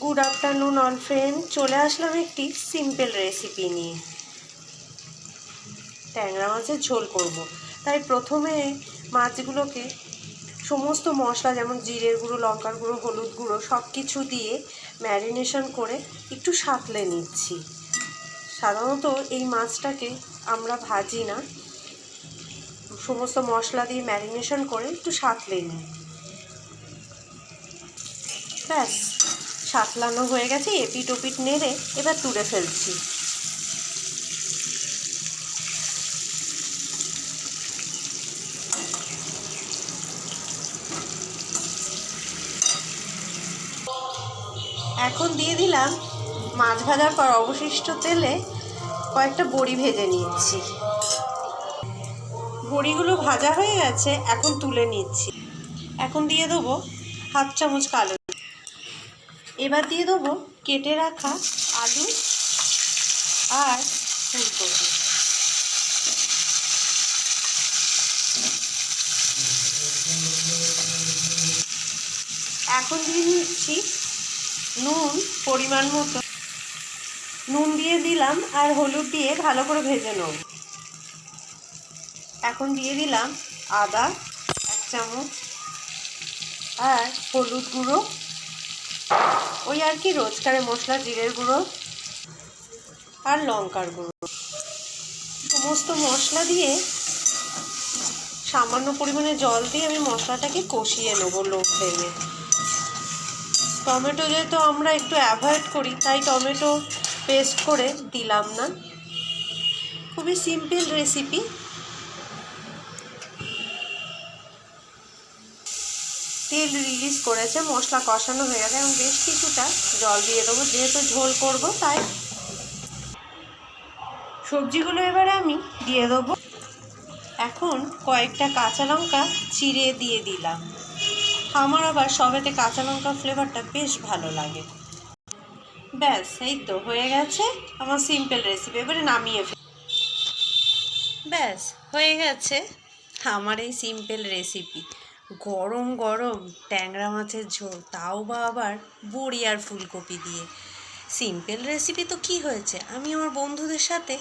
Good afternoon all friend চলে আসলাম একটি simple recipe নিয়ে। ট্যাংরা মাছের ঝোল করব। তাই প্রথমে মাছগুলোকে সমস্ত মশলা, যেমন জিরের গুঁড়ো, লঙ্কার গুঁড়ো, হলুদ গুঁড়ো সব কিছু দিয়ে ম্যারিনেশন করে একটু সাঁতলে নিচ্ছি। সাধারণত এই মাছটাকে আমরা ভাজি না। সমস্ত মশলা দিয়ে ম্যারিনেশন করে একটু সাঁতলে নিই। ব্যাস। সাতলানো হয়ে গেছে এপিট ওপিট নেড়ে এবার তুলে ফেলছি। এখন দিয়ে দিলাম মাছ ভাজার পর অবশিষ্ট তেলে কয়েকটা বড়ি ভেজে নিচ্ছি। বড়িগুলো ভাজা হয়ে গেছে, এখন তুলে নিচ্ছি। এখন দিয়ে দেবো হাফ চামচ কালো এবার দিয়ে দেবো কেটে রাখা আলু আর ফুলকপি। এখন দিয়ে নিচ্ছি নুন পরিমাণ মতো। নুন দিয়ে দিলাম আর হলুদ দিয়ে ভালো করে ভেজে নেব। এখন দিয়ে দিলাম আদা, এক চামচ, আর হলুদ গুঁড়ো। ওই আর কি রোজকারে মশলা, জিরের গুঁড়ো আর লঙ্কার গুঁড়ো। সমস্ত মশলা দিয়ে সামান্য পরিমাণে জল দিয়ে আমি মশলাটাকে কষিয়ে নেব লো ফ্লেমে টমেটো যেহেতু আমরা একটু অ্যাভয়েড করি, তাই টমেটো পেস্ট করে দিলাম না। খুবই সিম্পল রেসিপি তেল রিলিজ করেছে, মশলা কষানো হয়ে গেছে এবং বেশ কিছুটা জল দিয়ে দেবো। যেহেতু ঝোল করব, তাই সবজিগুলো এবারে আমি দিয়ে দেবো। এখন কয়েকটা কাঁচা লঙ্কা চিড়ে দিয়ে দিলাম। আমার আবার সবেতে কাঁচা লঙ্কা ফ্লেভারটা বেশ ভালো লাগে। ব্যাস, এই তো হয়ে গেছে আমার সিম্পল রেসিপি এবারে নামিয়ে ফেল। ব্যাস, হয়ে গেছে আমার এই সিম্পল রেসিপি গরম গরম ট্যাংরা মাছের ঝোল, তাও বা আবার বড়ি আর ফুলকপি দিয়ে। সিম্পল রেসিপি তো কি হয়েছে? আমি আমার বন্ধুদের সাথে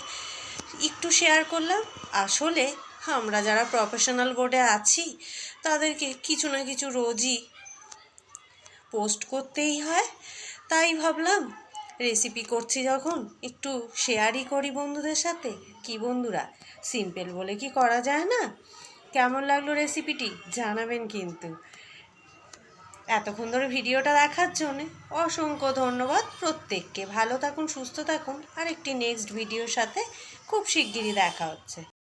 একটু শেয়ার করলাম। আসলে আমরা যারা প্রফেশনাল বোর্ডে আছি, তাদেরকে কিছু না কিছু রোজই পোস্ট করতেই হয়। তাই ভাবলাম রেসিপি করছি যখন, একটু শেয়ারই করি বন্ধুদের সাথে। কি বন্ধুরা? সিম্পল বলে কি করা যায় না? কেমন লাগল রেসিপিটি জানাবেন কিন্তু। এতক্ষণ ধরে ভিডিওটা দেখার জন্যে অসংখ্য ধন্যবাদ প্রত্যেককে। ভালো থাকুন, সুস্থ থাকুন। আর একটি নেক্সট ভিডিওর সাথে খুব শিগগিরই দেখা হচ্ছে।